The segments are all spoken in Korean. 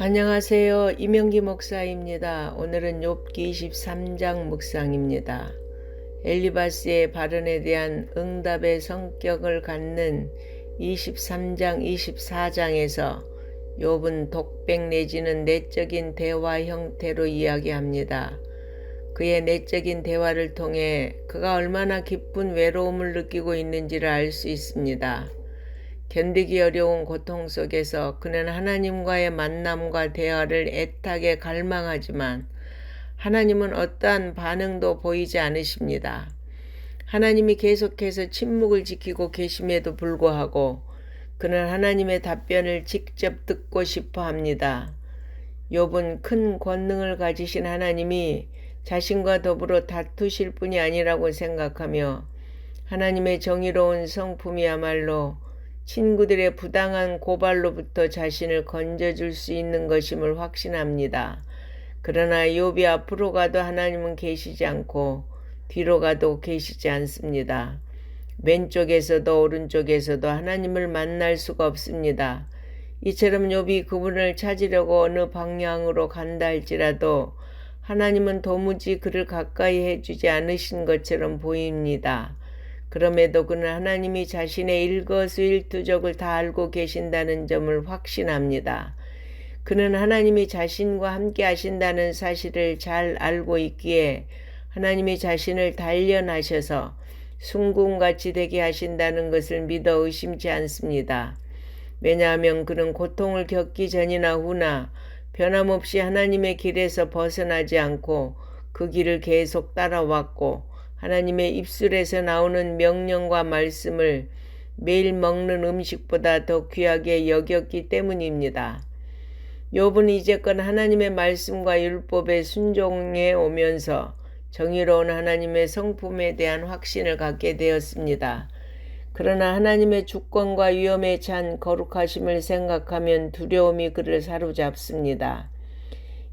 안녕하세요. 이명기 목사입니다. 오늘은 욥기 23장 묵상입니다. 엘리바스의 발언에 대한 응답의 성격을 갖는 23장 24장에서 욥은 독백 내지는 내적인 대화 형태로 이야기합니다. 그의 내적인 대화를 통해 그가 얼마나 깊은 외로움을 느끼고 있는지를 알 수 있습니다. 견디기 어려운 고통 속에서 그는 하나님과의 만남과 대화를 애타게 갈망하지만 하나님은 어떠한 반응도 보이지 않으십니다. 하나님이 계속해서 침묵을 지키고 계심에도 불구하고 그는 하나님의 답변을 직접 듣고 싶어 합니다. 욥은 큰 권능을 가지신 하나님이 자신과 더불어 다투실 뿐이 아니라고 생각하며 하나님의 정의로운 성품이야말로 친구들의 부당한 고발로부터 자신을 건져줄 수 있는 것임을 확신합니다. 그러나 욥이 앞으로 가도 하나님은 계시지 않고 뒤로 가도 계시지 않습니다. 왼쪽에서도 오른쪽에서도 하나님을 만날 수가 없습니다. 이처럼 욥이 그분을 찾으려고 어느 방향으로 간다 할지라도 하나님은 도무지 그를 가까이 해주지 않으신 것처럼 보입니다. 그럼에도 그는 하나님이 자신의 일거수일투족을 다 알고 계신다는 점을 확신합니다. 그는 하나님이 자신과 함께 하신다는 사실을 잘 알고 있기에 하나님이 자신을 단련하셔서 순궁같이 되게 하신다는 것을 믿어 의심치 않습니다. 왜냐하면 그는 고통을 겪기 전이나 후나 변함없이 하나님의 길에서 벗어나지 않고 그 길을 계속 따라왔고 하나님의 입술에서 나오는 명령과 말씀을 매일 먹는 음식보다 더 귀하게 여겼기 때문입니다. 욥은 이제껏 하나님의 말씀과 율법에 순종해 오면서 정의로운 하나님의 성품에 대한 확신을 갖게 되었습니다. 그러나 하나님의 주권과 위험에 찬 거룩하심을 생각하면 두려움이 그를 사로잡습니다.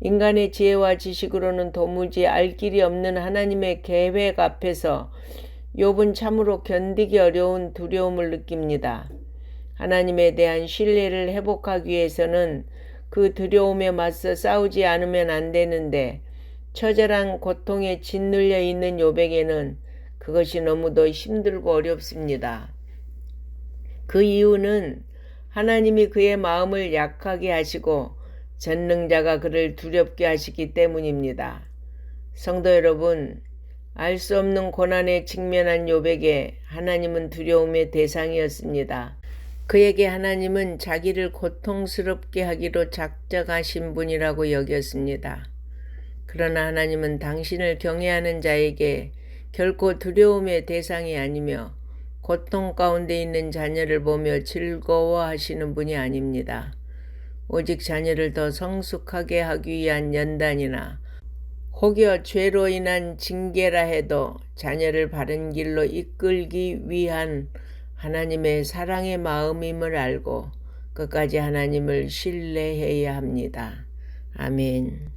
인간의 지혜와 지식으로는 도무지 알 길이 없는 하나님의 계획 앞에서 욥은 참으로 견디기 어려운 두려움을 느낍니다. 하나님에 대한 신뢰를 회복하기 위해서는 그 두려움에 맞서 싸우지 않으면 안 되는데 처절한 고통에 짓눌려 있는 욥에게는 그것이 너무도 힘들고 어렵습니다. 그 이유는 하나님이 그의 마음을 약하게 하시고 전능자가 그를 두렵게 하시기 때문입니다. 성도 여러분, 알 수 없는 고난에 직면한 욥에게 하나님은 두려움의 대상이었습니다. 그에게 하나님은 자기를 고통스럽게 하기로 작정하신 분이라고 여겼습니다. 그러나 하나님은 당신을 경외하는 자에게 결코 두려움의 대상이 아니며 고통 가운데 있는 자녀를 보며 즐거워하시는 분이 아닙니다. 오직 자녀를 더 성숙하게 하기 위한 연단이나 혹여 죄로 인한 징계라 해도 자녀를 바른 길로 이끌기 위한 하나님의 사랑의 마음임을 알고 끝까지 하나님을 신뢰해야 합니다. 아멘.